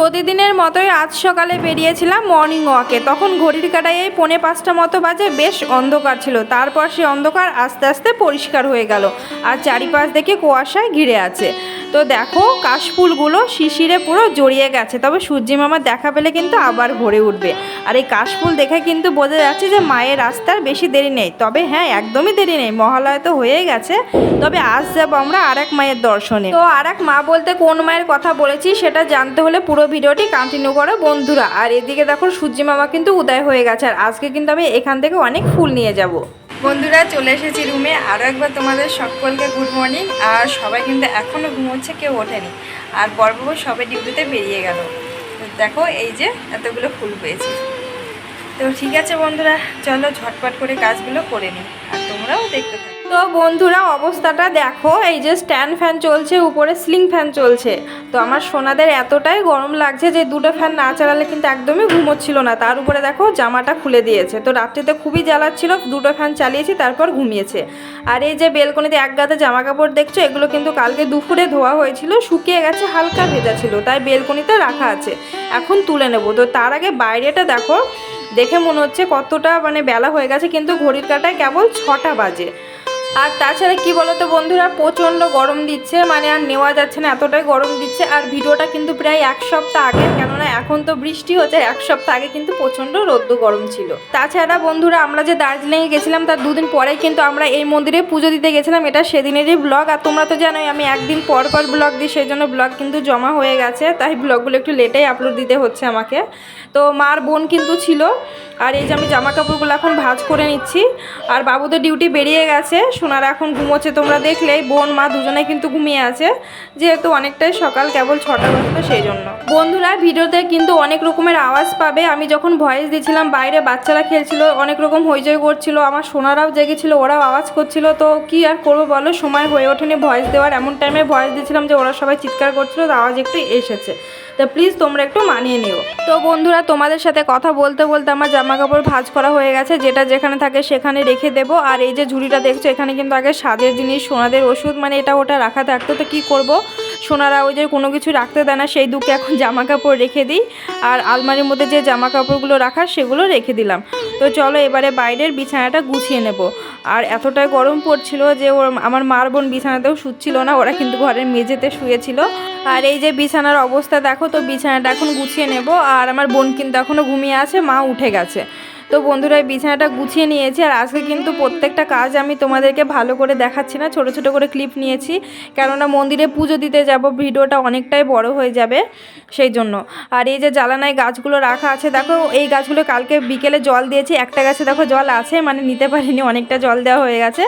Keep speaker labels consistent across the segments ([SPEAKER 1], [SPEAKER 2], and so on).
[SPEAKER 1] প্রতিদিনের মতোই আজ সকালে বেরিয়েছিলাম মর্নিং ওয়াকে তখন ঘড়ির কাটায় পৌনে পাঁচটা মতো বাজে বেশ অন্ধকার ছিল। তারপর সে অন্ধকার আস্তে আস্তে পরিষ্কার হয়ে গেল। আর চারিপাশ দেখে কুয়াশায় ঘিরে আছে। তো দেখো কাশফুলগুলো শিশিরে পুরো জড়িয়ে গেছে। তবে সূর্যি মামার দেখা পেলে কিন্তু আবার ভরে উঠবে। আর এই কাশফুল দেখে কিন্তু বোঝা যাচ্ছে যে মায়ের রাস্তার বেশি দেরি নেই। তবে হ্যাঁ একদমই দেরি নেই। মহালয় তো হয়ে গেছে। তবে আজ যাব আমরা আর এক মায়ের দর্শনে। তো আরেক মা বলতে কোন মায়ের কথা বলেছি সেটা জানতে হলে পুরো ভিডিওটি কন্টিনিউ করো বন্ধুরা। আর এদিকে দেখো সূর্যি মামা কিন্তু উদয় হয়ে গেছে। আর আজকে কিন্তু আমি এখান থেকে অনেক ফুল নিয়ে যাব। বন্ধুরা, চলে এসেছি রুমে। আরও একবার তোমাদের সকলকে গুড মর্নিং। আর সবাই কিন্তু এখনও ঘুমোচ্ছে, কেউ ওঠেনি। আর বরবাবু সবাই ডিউটিতে বেরিয়ে গেল। দেখো, এই যে এতগুলো ফুল পেয়েছি। তো ঠিক আছে বন্ধুরা, চলো ঝটপট করে কাজগুলো করে নিই। আর তোমরাও দেখতে থাকো। তো বন্ধুরা, অবস্থাটা দেখো, এই যে স্ট্যান্ড ফ্যান চলছে, উপরে স্লিং ফ্যান চলছে। তো আমার সোনাদের এতটাই গরম লাগছে যে দুটো ফ্যান না চালালে কিন্তু একদমই ঘুমোচ্ছিল না। তার উপরে দেখো, জামাটা খুলে দিয়েছে। তো রাত্রিতে খুবই জ্বালাচ্ছিল, দুটো ফ্যান চালিয়েছি, তারপর ঘুমিয়েছে। আর এই যে বেলকনিতে এক গাদা জামা কাপড় দেখছ, এগুলো কিন্তু কালকে দুপুরে ধোয়া হয়েছিল, শুকিয়ে গেছে, হালকা ভেজা ছিল, তাই বেলকনিতে রাখা আছে। এখন তুলে নেব। তো তার আগে বাইরেটা দেখো, দেখে মনে হচ্ছে কতটা মানে বেলা হয়ে গেছে, কিন্তু ঘড়ির কাটায় কেবল ছটা বাজে। আর তাছাড়া কি বলতো বন্ধুরা, প্রচণ্ড গরম দিচ্ছে মানে আর নেওয়া যাচ্ছে না, এতটাই গরম দিচ্ছে, আর ভিডিওটা কিন্তু প্রায় এক সপ্তাহ আগে, কেননা এখন তো বৃষ্টি হচ্ছে এক সপ্তাহ আগে কিন্তু প্রচণ্ড রোদ্দ গরম ছিল। তাছাড়া বন্ধুরা, আমরা যে দার্জিলিংয়ে গেছিলাম, তার দুদিন পরেই কিন্তু আমরা এই মন্দিরে পুজো দিতে গেছিলাম, এটা সেদিনেরই ব্লগ আর তোমরা তো জানোই, আমি একদিন পর পর ব্লগ দিই, সেই জন্য ব্লগ কিন্তু জমা হয়ে গেছে, তাই ব্লগগুলো একটু লেটেই আপলোড দিতে হচ্ছে আমাকে। তো মার বোন কিন্তু ছিল, আর এই যে আমি জামা কাপড়গুলো এখন ভাঁজ করে নিচ্ছি, আর বাবুদের ডিউটি বেরিয়ে গেছে সোনারা এখন ঘুমোচ্ছে, তোমরা দেখলেই, বোন, মা দুজনে কিন্তু ঘুমিয়ে আছে, যেহেতু অনেকটাই সকাল, কেবল ছটা বাজতো সেই জন্য। বন্ধুরা, ভিডিওতে কিন্তু অনেক রকমের আওয়াজ পাবে। আমি যখন ভয়েস দিয়েছিলাম, বাইরে বাচ্চারা খেলছিল, অনেক রকম হইচই করছিল, আমার সোনারাও জেগেছিল, ওরাও আওয়াজ করছিল, তো কি আর করব বলো? সময় হয়ে ওঠেনি ভয়েস দেওয়ার। এমন টাইমে ভয়েস দিয়েছিলাম যে, ওরা সবাই চিৎকার করছিল, তো আওয়াজ একটু এসেছে। তো প্লিজ তোমরা একটু মানিয়ে নিও। তো বন্ধুরা, তোমাদের সাথে কথা বলতে বলতে আমার জামা কাপড় ভাঁজ করা হয়ে গেছে, যেটা যেখানে থাকে সেখানে রেখে দেবো। আর এই যে ঝুড়িটা দেখছ, এখানে কিন্তু আগে স্বাদের জিনিস, সোনাদের ওষুধ মানে এটা ওটা রাখা থাকতো, তো কী করব? সোনারা ওই যে কোনো কিছু রাখতে দেয় না, সেই দুঃখে এখন জামা কাপড় রেখে দিই। আর আলমারির মধ্যে যে জামা কাপড়গুলো রাখা সেগুলো রেখে দিলাম। তো চলো এবারে বাইরের বিছানাটা গুছিয়ে নেব। আর এতটাই গরম পড়ছিল যে ওর আমার মার বোন বিছানাতেও শুচ্ছিল না, ওরা কিন্তু ঘরের মেঝেতে শুয়েছিল। আর এই যে বিছানার অবস্থা, দেখো তো বিছানাটা এখন গুছিয়ে নেব। আর আমার বোন কিন্তু এখনও ঘুমিয়ে আছে, মা উঠে গেছে। তো বন্ধুরা বিছানাটা গুছিয়ে নিয়েছি আর আজকে কিন্তু প্রত্যেকটা কাজ আমি তোমাদেরকে ভালো করে দেখাচ্ছি না, ছোট ছোট করে ক্লিপ নিয়েছি। কেননা মন্দিরে পুজো দিতে যাব, ভিডিওটা অনেকটাই বড় হয়ে যাবে সেই জন্য। আর এই যে জ্বালানায় গাছগুলো রাখা আছে, দেখো এই গাছগুলো কালকে বিকেলে জল দিয়েছি, একটা গাছে দেখো জল আছে মানে নিতে পারিনি, অনেকটা জল দেওয়া হয়ে গেছে।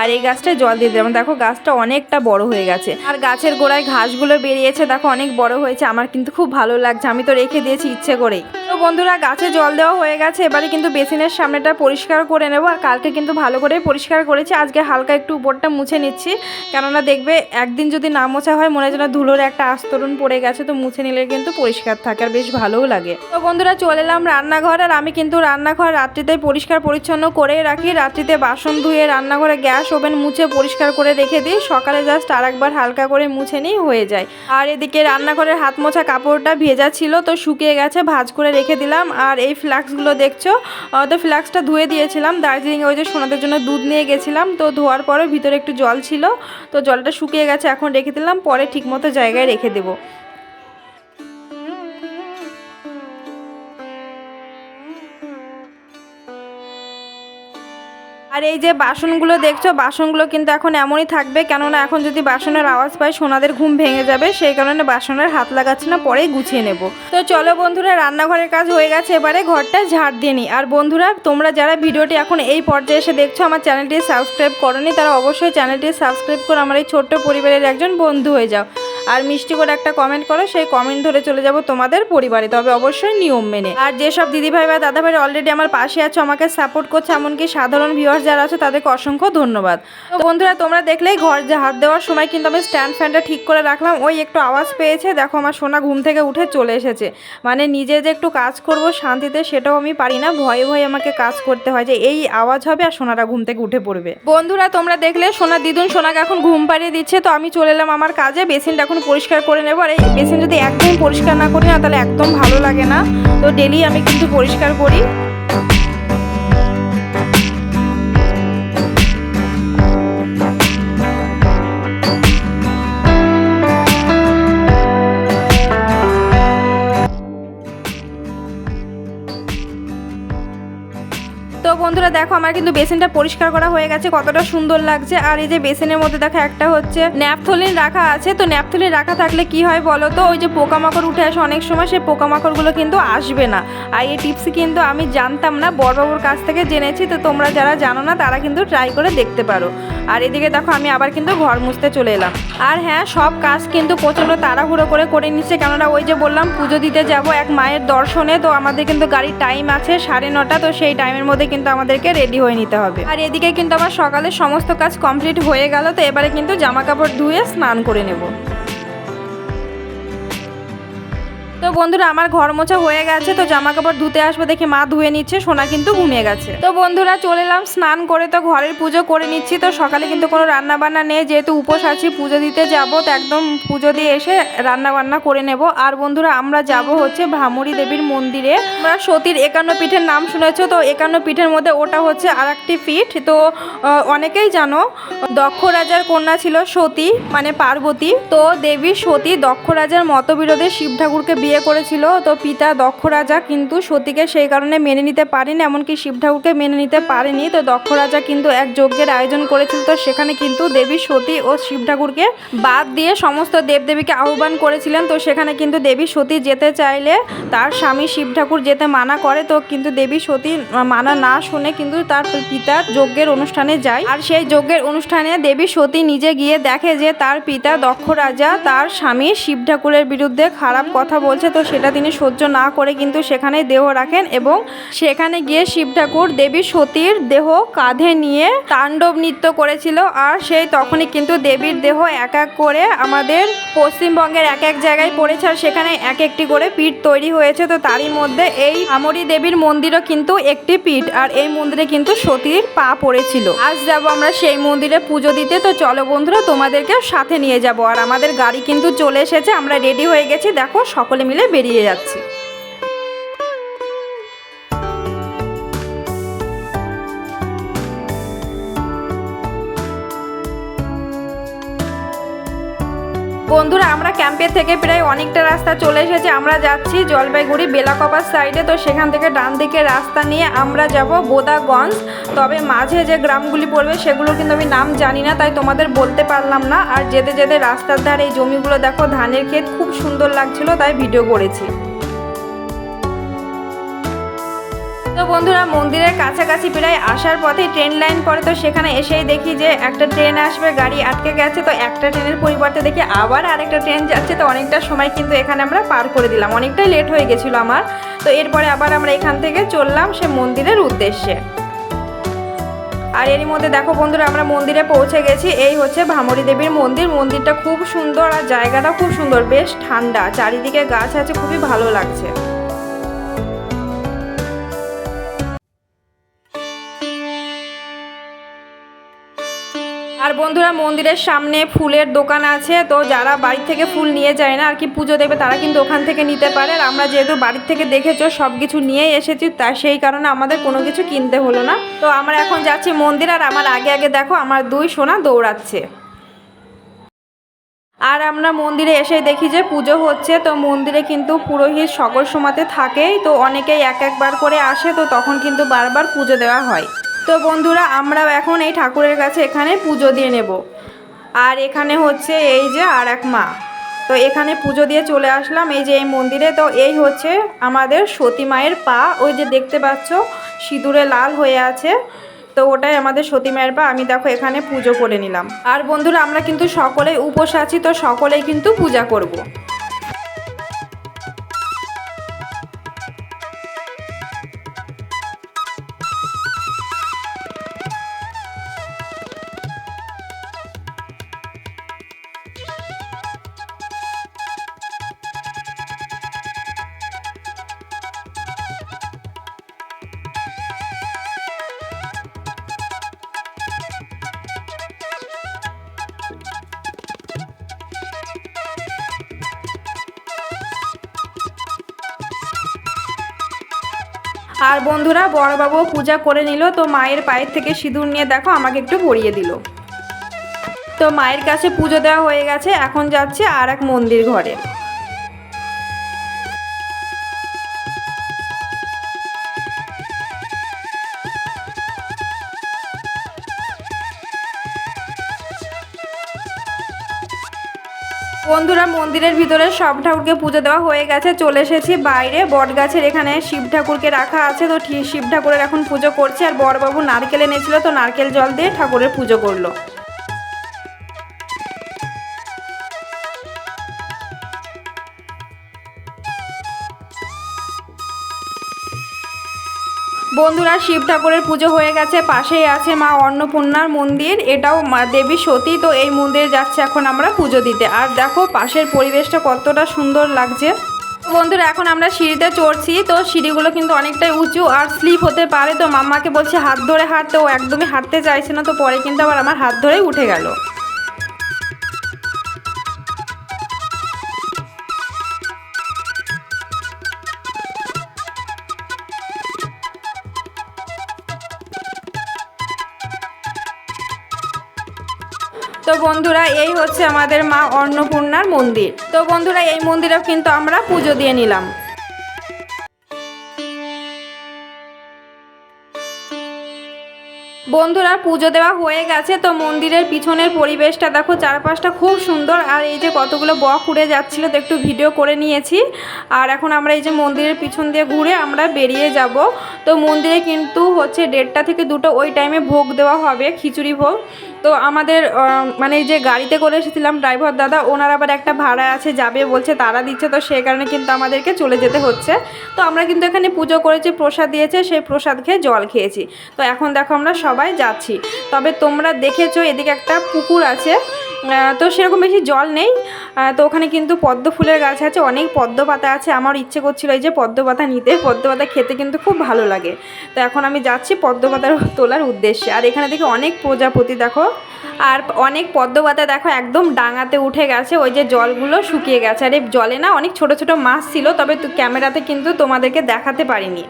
[SPEAKER 1] আর এই গাছটায় জল দিয়ে দিলাম, দেখো গাছটা অনেকটা বড় হয়ে গেছে। আর গাছের গোড়ায় ঘাসগুলো বেরিয়েছে, দেখো অনেক বড় হয়েছে, আমার কিন্তু খুব ভালো লাগছে, আমি তো রেখে দিয়েছি ইচ্ছে করেই। তো বন্ধুরা, গাছে জল দেওয়া হয়ে গেছে, এবারে কিন্তু বেসিনের সামনেটা পরিষ্কার করে নেব আর কালকে কিন্তু ভালো করে পরিষ্কার করেছি। আজকে হালকা একটু উপরটা মুছে নিচ্ছি। কেননা দেখবে একদিন যদি না মোছা হয়, মনে হয় যেন ধুলোর একটা আস্তরণ পড়ে গেছে, তো মুছে নিলে কিন্তু পরিষ্কার থাকে আর বেশ ভালোও লাগে। তো বন্ধুরা চলে এলাম রান্নাঘর আর আমি কিন্তু রান্নাঘর রাত্রিতে পরিষ্কার পরিচ্ছন্ন করেই রাখি। রাত্রিতে বাসন ধুয়ে রান্নাঘরে গ্যাস ওভেন মুছে পরিষ্কার করে রেখে দিই। সকালে জাস্ট আরেকবার হালকা করে মুছে নিই, হয়ে যায়। আর এদিকে রান্নাঘরের হাত মোছা কাপড়টা ভেজা ছিল, তো শুকিয়ে গেছে, ভাজ করে রেখে দিলাম। আর এই ফ্লাক্সগুলো দেখছ তো ফ্লাক্সটা ধুয়ে দিয়েছিলাম দার্জিলিংয়ে ওই যে সোনাদের জন্য দুধ নিয়ে গেছিলাম, তো ধোয়ার পরে ভিতরে একটু জল ছিল, তো জলটা শুকিয়ে গেছে, এখন রেখে দিলাম, পরে ঠিকমতো জায়গায় রেখে দেবো। আর এই যে বাসনগুলো দেখছ, বাসনগুলো কিন্তু এখন এমনই থাকবে, কেননা এখন যদি বাসনের আওয়াজ পাই, সোনাদের ঘুম ভেঙে যাবে, সেই কারণে বাসনের হাত লাগাচ্ছি না, পরেই গুছিয়ে নেব। তো চলো বন্ধুরা, রান্নাঘরের কাজ হয়ে গেছে, এবারে ঘরটা ঝাড় দিয়ে আর বন্ধুরা, তোমরা যারা ভিডিওটি এখন এই পর্যায়ে এসে দেখছ, আমার চ্যানেলটি সাবস্ক্রাইব করনি, তারা অবশ্যই চ্যানেলটি সাবস্ক্রাইব করে আমার এই ছোট্ট পরিবারের একজন বন্ধু হয়ে যাও। আর মিষ্টি করে একটা কমেন্ট করো, সেই কমেন্ট ধরে চলে যাব তোমাদের পরিবারে। তবে অবশ্যই নিয়ম মেনে। আর যেসব দিদিভাই বা দাদাভাই অলরেডি আমার পাশে আছো, আমাকে সাপোর্ট করছে, এমনকি সাধারণ ভিউয়ার্স যারা আছে তাদেরকে অসংখ্য ধন্যবাদ। তো বন্ধুরা, তোমরা দেখলেই ঘর যে হাত দেওয়ার সময় কিন্তু আমি স্ট্যান্ড ফ্যানটা ঠিক করে রাখলাম। ওই একটু আওয়াজ পেয়েছে, দেখো আমার সোনা ঘুম থেকে উঠে চলে এসেছে। মানে নিজে যে একটু কাজ করব শান্তিতে, সেটাও আমি পারি না। ভয়ে ভয়ে আমাকে কাজ করতে হয় যে এই আওয়াজ হবে আর সোনারা ঘুম থেকে উঠে পড়বে। বন্ধুরা, তোমরা দেখলে সোনা দিদুন সোনাকে এখন ঘুম পাড়িয়ে দিচ্ছে। তো আমি চলে এলাম আমার কাজে, বেসিনটা এখন এখন পরিষ্কার করে নেব। আর এই বেসিন যদি একদম পরিষ্কার না করি না, তাহলে একদম ভালো লাগে না। তো ডেলি আমি কিন্তু পরিষ্কার করি। আমার কিন্তু বেসিনটা পরিষ্কার করা হয়ে গেছে, কতটা সুন্দর লাগছে। আর এই যে বেসিনের মধ্যে দেখো, একটা হচ্ছে ন্যাপথলিন রাখা আছে। তো ন্যাপথলিন রাখা থাকলে কি হয় বলো তো? ওই যে পোকামাকড় উঠে আসে অনেক সময়, সেই পোকামাকড়গুলো কিন্তু আসবে না। আর এই টিপস কিন্তু আমি জানতাম না, বড়বাবুর কাছ থেকে জেনেছি। তো তোমরা যারা জানো না, তারা কিন্তু ট্রাই করে দেখতে পারো। আর এদিকে দেখো, আমি আবার কিন্তু ঘর মুছতে চলে এলাম। আর হ্যাঁ সব কাজ কিন্তু প্রচণ্ড তাড়াহুড়ো করে করে নিচ্ছে। কেননা ওই যে বললাম, পুজো দিতে যাব এক মায়ের দর্শনে। তো আমাদের কিন্তু গাড়ির টাইম আছে সাড়ে নটা। তো সেই টাইমের মধ্যে কিন্তু আমাদেরকে রেডি হয়ে নিতে হবে। আর এদিকে কিন্তু আমার সকালে সমস্ত কাজ কমপ্লিট হয়ে গেল, তো এবারে কিন্তু জামা কাপড় ধুয়ে স্নান করে নেব। তো বন্ধুরা, আমার ঘর মোছা হয়ে গেছে, তো জামা কাপড় ধুতে আসবে দেখে মা ধুয়ে নিচ্ছে, সোনা কিন্তু ঘুমিয়ে গেছে। তো বন্ধুরা, চলে এলাম, স্নান করে তো ঘরের পুজো করে নিচ্ছি, তো সকালে কিন্তু কোনো রান্না বান্না নেই, যেহেতু উপোস আছি, পুজো দিতে যাব, তো একদম পুজো দিয়ে এসে রান্না বান্না করে নেব। আর বন্ধুরা, আমরা যাব হচ্ছে ভামুরি দেবীর মন্দিরে। আমরা সতীর একান্ন পিঠের নাম শুনেছো, তো একান্ন পিঠের মধ্যে ওটা হচ্ছে আর একটি পিঠ। তো অনেকেই জানো, দক্ষ রাজার কন্যা ছিল সতী মানে পার্বতী। তো দেবী সতী দক্ষ রাজার মতবিরোধে শিব ঠাকুরকে বিয়ে করেছিল, তো পিতা দক্ষ রাজা কিন্তু সতীকে সেই কারণে মেনে নিতে পারেনি, এমনকি শিব ঠাকুরকে মেনে নিতে পারেনি। তো দক্ষ রাজা কিন্তু এক যজ্ঞের আয়োজন করেছিল, তো সেখানে কিন্তু দেবী সতী ও শিব ঠাকুরকে বাদ দিয়ে সমস্ত দেবদেবীকে আহ্বান করেছিলেন। তো সেখানে কিন্তু দেবী সতী যেতে চাইলে তার স্বামী শিব ঠাকুর যেতে মানা করে, তো কিন্তু দেবী সতী মানা না শুনে কিন্তু তার পিতার যজ্ঞের অনুষ্ঠানে যায়। আর সেই যজ্ঞের অনুষ্ঠানে দেবী সতী নিজে গিয়ে দেখে যে তার পিতা দক্ষ রাজা, তার স্বামী শিব ঠাকুরের বিরুদ্ধে খারাপ কথা বলছে তো সেটা তিনি সহ্য না করে কিন্তু সেখানে দেহ রাখেন এবং সেখানে গিয়ে শিব ঠাকুর দেবী সতীর দেহ কাঁধে নিয়ে তাণ্ডব নৃত্য করেছিল। আর সেই তখনই কিন্তু দেবীর দেহ এক এক করে আমাদের পশ্চিমবঙ্গের এক এক জায়গায় পড়েছে। আর সেখানে এক একটি করে পীঠ তৈরি হয়েছে। তো তারই মধ্যে এই আমরি দেবীর মন্দিরও কিন্তু একটি পীঠ। আর এই মন্দিরে কিন্তু সতীর পা পড়েছিল। আজ যাব আমরা সেই মন্দিরে পুজো দিতে। তো চলো বন্ধুরা তোমাদেরকে সাথে নিয়ে যাব। আর আমাদের গাড়ি কিন্তু চলে এসেছে। আমরা রেডি হয়ে গেছি। দেখো, সকলে মিলে বেরিয়ে যাচ্ছি। বন্ধুরা, আমরা ক্যাম্পের থেকে প্রায় অনেকটা রাস্তা চলে এসেছি। আমরা যাচ্ছি জলপাইগুড়ি বেলাকপার সাইডে তো সেখান থেকে ডান দিকে রাস্তা নিয়ে আমরা যাব বোদাগঞ্জ। তবে মাঝে যে গ্রামগুলি পড়বে সেগুলো কিন্তু আমি নাম জানি না, তাই তোমাদের বলতে পারলাম না। আর যেতে যেতে রাস্তার ধারে এই জমিগুলো দেখো, ধানের ক্ষেত খুব সুন্দর লাগছিল, তাই ভিডিও করেছি। তো বন্ধুরা, মন্দিরের কাছাকাছি প্রায় আসার পথে ট্রেন লাইন পড়ে। তো সেখানে এসেই দেখি যে একটা ট্রেন আসবে, গাড়ি আটকে গেছে। তো একটা ট্রেনের পরিবর্তে দেখি আবার আরেকটা ট্রেন যাচ্ছে। তো অনেকটা সময় কিন্তু এখানে আমরা পার করে দিলাম। অনেকটাই লেট হয়ে গেছিল আমার। তো এরপরে আবার আমরা এখান থেকে চললাম সে মন্দিরের উদ্দেশ্যে। আর এরই মধ্যে দেখো বন্ধুরা, আমরা মন্দিরে পৌঁছে গেছি। এই হচ্ছে ভামরি দেবীর মন্দির। মন্দিরটা খুব সুন্দর আর জায়গাটা খুব সুন্দর। বেশ ঠান্ডা। চারিদিকে গাছ আছে, খুবই ভালো লাগছে। আর বন্ধুরা, মন্দিরের সামনে ফুলের দোকান আছে, তো যারা বাড়ি থেকে ফুল নিয়ে যায় না আর কি পুজো দেবে, তারা কিন্তু ওখান থেকে নিতে পারে। আর আমরা যেহেতু বাড়ির থেকে দেখেছ সব কিছু নিয়েই এসেছি, তা সেই কারণে আমাদের কোনো কিছু কিনতে হলো না। তো আমরা এখন যাচ্ছি মন্দির, আর আমার আগে আগে দেখো, আমার দুই সোনা দৌড়াচ্ছে। আর আমরা মন্দিরে এসে দেখি যে পুজো হচ্ছে, তো মন্দিরে কিন্তু পুরোহিত সকল সময়তে থাকেই, তো অনেকেই এক একবার করে আসে, তো তখন কিন্তু বারবার পুজো দেওয়া হয়। তো বন্ধুরা, আমরাও এখন এই ঠাকুরের কাছে এখানে পুজো দিয়ে নেব। আর এখানে হচ্ছে এই যে আর এক মা। তো এখানে পুজো দিয়ে চলে আসলাম এই যে এই মন্দিরে। তো এই হচ্ছে আমাদের সতী মায়ের পা। ওই যে দেখতে পাচ্ছ, সিঁদুরে লাল হয়ে আছে। তো ওটাই আমাদের সতী মায়ের পা। আমি দেখো এখানে পুজো করে নিলাম। আর বন্ধুরা, আমরা কিন্তু সকলেই উপোস আছি, তো সকলেই কিন্তু পূজা করব। আর বন্ধুরা, বড়বাবু পূজা করে নিল, তো মায়ের পায়ের থেকে সিঁদুর নিয়ে দেখো, আমাকে একটু পরিয়ে দিল। তো মায়ের কাছে পুজো দেওয়া হয়ে গেছে, এখন যাচ্ছে আর এক মন্দির ঘরে। বন্ধুরা, মন্দিরের ভিতরে সব ঠাকুরকে পুজো দেওয়া হয়ে গেছে, চলে এসেছি বাইরে। বটগাছের এখানে শিব ঠাকুরকে রাখা আছে, তো শিব ঠাকুরের এখন পুজো করছে, আর বড়বাবু নারকেল এনেছিল, তো নারকেল জল দিয়ে ঠাকুরের পুজো করল। বন্ধুরা শিব ঠাকুরের পুজো হয়ে গেছে, পাশেই আছে মা অন্নপূর্ণার মন্দির, এটাও মা দেবী সতী, তো এই মন্দিরে যাচ্ছে এখন আমরা পুজো দিতে। আর দেখো পাশের পরিবেশটা কতটা সুন্দর লাগছে। বন্ধুরা, এখন আমরা সিঁড়িতে চড়ছি, তো সিঁড়িগুলো কিন্তু অনেকটাই উঁচু আর স্লিপ হতে পারে, তো মাম্মাকে বলছে হাত ধরে হাঁটতে ও একদমই হাঁটতে চাইছে না, তো পরে কিন্তু আবার আমার হাত ধরেই উঠে গেল। তো বন্ধুরা, এই হচ্ছে আমাদের মা অন্নপূর্ণার মন্দির। তো বন্ধুরা, এই মন্দিরেও কিন্তু আমরা পুজো দিয়ে নিলাম। বন্ধুরা, পুজো দেওয়া হয়ে গেছে, তো মন্দিরের পিছনের পরিবেশটা দেখো, চারপাশটা খুব সুন্দর। আর এই যে কতগুলো বক উড়ে যাচ্ছিল, তো একটু ভিডিও করে নিয়েছি। আর এখন আমরা এই যে মন্দিরের পিছন দিয়ে ঘুরে আমরা বেরিয়ে যাব। তো মন্দিরে কিন্তু হচ্ছে দেড়টা থেকে দুটো ওই টাইমে ভোগ দেওয়া হবে, খিচুড়ি ভোগ। তো আমাদের মানে যে গাড়িতে করে এসেছিলাম ড্রাইভার দাদা, ওনার আবার একটা ভাড়া আছে, যাবে বলছে, তারা দিচ্ছে, তো সেই কারণে কিন্তু আমাদেরকে চলে যেতে হচ্ছে। তো আমরা কিন্তু এখানে পুজো করেছি, প্রসাদ দিয়েছে, সেই প্রসাদ খেয়ে জল খেয়েছি। তো এখন দেখো আমরা সবাই যাচ্ছি। তবে তোমরা দেখেছ, এদিকে একটা পুকুর আছে তো সেরকম বেশি জল নেই। তো ওখানে কিন্তু পদ্ম ফুলের গাছ আছে, অনেক পদ্ম পাতা আছে। আমার ইচ্ছে করছিল এই যে পদ্ম পাতা নিতে, পদ্ম পাতা খেতে কিন্তু খুব ভালো লাগে। তো এখন আমি যাচ্ছি পদ্ম পাতার তোলার উদ্দেশ্যে। আর এখানে দেখি অনেক প্রজাপতি, দেখো। আর অনেক পদ্ম পাতা, দেখো, একদম ডাঙাতে উঠে গেছে। ওই যে জলগুলো শুকিয়ে গেছে। আর, জলে না অনেক ছোট ছোট মাছ ছিল, তবে ক্যামেরাতে কিন্তু তোমাদেরকে দেখাতে পারিনি।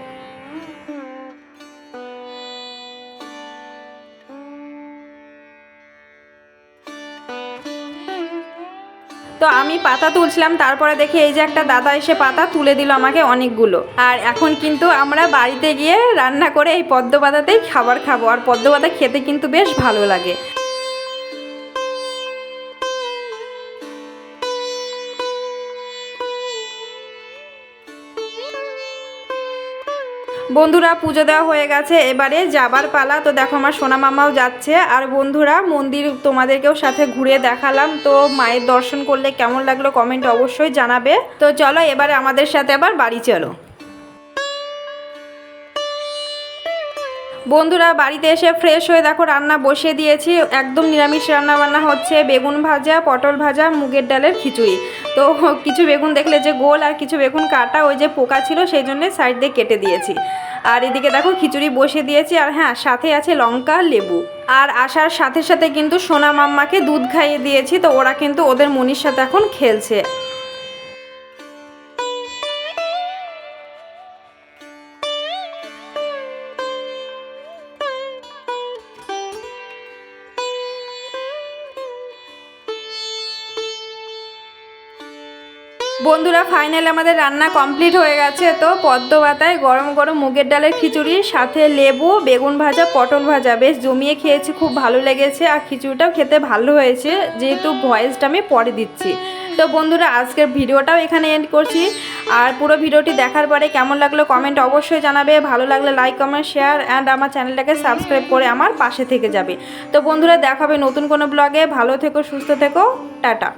[SPEAKER 1] তো আমি পাতা তুলছিলাম, তারপরে দেখি এই যে একটা দাদা এসে পাতা তুলে দিল আমাকে অনেকগুলো। আর এখন কিন্তু আমরা বাড়িতে গিয়ে রান্না করে এই পদ্ম পাতাতেই খাবার খাব, আর পদ্ম পাতা খেতে কিন্তু বেশ ভালো লাগে। বন্ধুরা, পুজো দেওয়া হয়ে গেছে। এবারে যাবার পালা। তো দেখো, আমার সোনা মামাও যাচ্ছে। আর বন্ধুরা, মন্দির তোমাদেরকেও সাথে ঘুরে দেখালাম। তো মায়ের দর্শন করলে কেমন লাগল কমেন্ট অবশ্যই জানাবে। তো চলো, এবারে আমাদের সাথে আবার বাড়ি চলো। বন্ধুরা, বাড়িতে এসে ফ্রেশ হয়ে দেখো রান্না বসিয়ে দিয়েছি। একদম নিরামিষ রান্না বান্না হচ্ছে বেগুন ভাজা, পটল ভাজা, মুগের ডালের খিচুড়ি। তো কিছু বেগুন দেখলে যে গোল আর কিছু বেগুন কাটা ওই যে পোকা ছিল, সেই জন্য সাইড দিয়ে কেটে দিয়েছি। আর এদিকে দেখো খিচুড়ি বসিয়ে দিয়েছি আর হ্যাঁ সাথে আছে লঙ্কা, লেবু। আর আসার সাথে সাথে কিন্তু সোনা মাম্মাকে দুধ খাইয়ে দিয়েছি, তো ওরা কিন্তু ওদের মনির সাথে এখন খেলছে। বন্ধুরা ফাইনাল আমাদের রান্না কমপ্লিট হয়ে গেছে। তো পদ্ম পাতায় গরম গরম মুগের ডালের খিচুড়ি, সাথে লেবু, বেগুন ভাজা, পটল ভাজা। বেশ জমিয়ে খেয়েছি, খুব ভালো লেগেছে আর খিচুড়িটাও খেতে ভালো হয়েছে, যেহেতু ভয়েসটা আমি পরে দিচ্ছি। তো বন্ধুরা, আজকের ভিডিওটাও এখানে এন্ড করছি। আর পুরো ভিডিওটি দেখার পরে কেমন লাগল কমেন্ট অবশ্যই জানাবে। ভালো লাগলে লাইক কমেন্ট শেয়ার অ্যান্ড আমার চ্যানেলটাকে সাবস্ক্রাইব করে আমার পাশে থেকে যাবে। তো বন্ধুরা, দেখাবে নতুন কোনো ব্লগে ভালো থেকো, সুস্থ থেকো। টাটা।